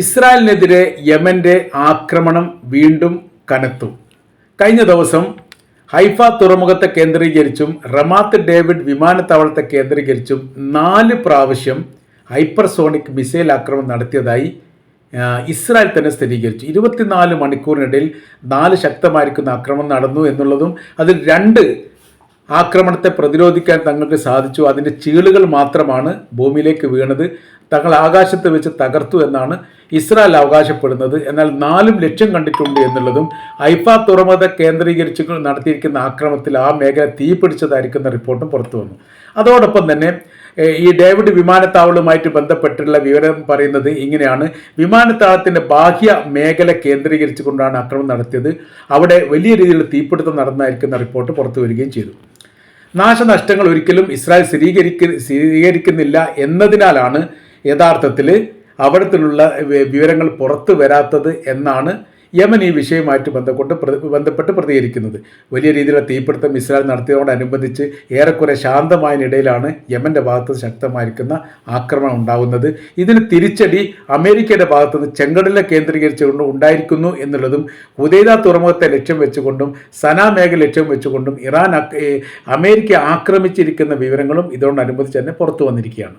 ഇസ്രായേലിനെതിരെ യമന്റെ ആക്രമണം വീണ്ടും കനത്തു. കഴിഞ്ഞ ദിവസം ഹൈഫ തുറമുഖത്തെ കേന്ദ്രീകരിച്ചും റമാത്ത് ഡേവിഡ് വിമാനത്താവളത്തെ കേന്ദ്രീകരിച്ചും നാല് പ്രാവശ്യം ഹൈപ്പർസോണിക് മിസൈൽ ആക്രമണം നടത്തിയതായി ഇസ്രായേൽ തന്നെ സ്ഥിരീകരിച്ചു. ഇരുപത്തിനാല് മണിക്കൂറിനിടയിൽ നാല് ശക്തമായിരിക്കുന്ന ആക്രമണം നടന്നു എന്നുള്ളതും അതിൽ രണ്ട് ആക്രമണത്തെ പ്രതിരോധിക്കാൻ തങ്ങൾക്ക് സാധിച്ചു. അതിന്റെ ചീളുകൾ മാത്രമാണ് ഭൂമിയിലേക്ക് വീണത്. തങ്ങൾ ആകാശത്ത് വെച്ച് തകർത്തു എന്നാണ് ഇസ്രായേൽ അവകാശപ്പെടുന്നത്. എന്നാൽ നാലും ലക്ഷ്യം കണ്ടിട്ടുണ്ട് എന്നുള്ളതും ഐഫ തുറമത കേന്ദ്രീകരിച്ച് നടത്തിയിരിക്കുന്ന ആക്രമണത്തിൽ ആ മേഖല തീപിടിച്ചതായിരിക്കുന്ന റിപ്പോർട്ടും പുറത്തു വന്നു. അതോടൊപ്പം തന്നെ ഈ ഡേവിഡ് വിമാനത്താവളവുമായിട്ട് ബന്ധപ്പെട്ടുള്ള വിവരം പറയുന്നത് ഇങ്ങനെയാണ്. വിമാനത്താവളത്തിന്റെ ബാഹ്യ മേഖല കേന്ദ്രീകരിച്ചുകൊണ്ടാണ് ആക്രമണം നടത്തിയത്. അവിടെ വലിയ രീതിയിലുള്ള തീപിടുത്തം നടന്നായിരിക്കുന്ന റിപ്പോർട്ട് പുറത്തു വരികയും ചെയ്തു. നാശനഷ്ടങ്ങൾ ഒരിക്കലും ഇസ്രായേൽ സ്ഥിരീകരിക്ക സ്ഥിരീകരിക്കുന്നില്ല എന്നതിനാലാണ് യഥാർത്ഥത്തിൽ അവിടത്തിലുള്ള വിവരങ്ങൾ പുറത്തു വരാത്തത് എന്നാണ് യമൻ ഈ വിഷയവുമായിട്ട് ബന്ധപ്പെട്ട് ബന്ധപ്പെട്ട് പ്രതികരിക്കുന്നത്. വലിയ രീതിയിലുള്ള തീപിടുത്തം ഇസ്രായേൽ നടത്തിയതോടനുബന്ധിച്ച് ഏറെക്കുറെ ശാന്തമായതിനിടയിലാണ് യമന്റെ ഭാഗത്ത് ശക്തമായിരിക്കുന്ന ആക്രമണം ഉണ്ടാകുന്നത് ഇതിന് തിരിച്ചടി അമേരിക്കയുടെ ഭാഗത്ത് നിന്ന് ചെങ്കടലിനെ കേന്ദ്രീകരിച്ചുകൊണ്ട് ഉണ്ടായിരിക്കുന്നു എന്നുള്ളതും ഹുദൈദ തുറമുഖത്തെ ലക്ഷ്യം വെച്ചുകൊണ്ടും സന മേഖല ലക്ഷ്യം വെച്ചുകൊണ്ടും ഇറാൻ അമേരിക്ക ആക്രമിച്ചിരിക്കുന്ന വിവരങ്ങളും ഇതോടനുബന്ധിച്ച് തന്നെ പുറത്തു വന്നിരിക്കുകയാണ്.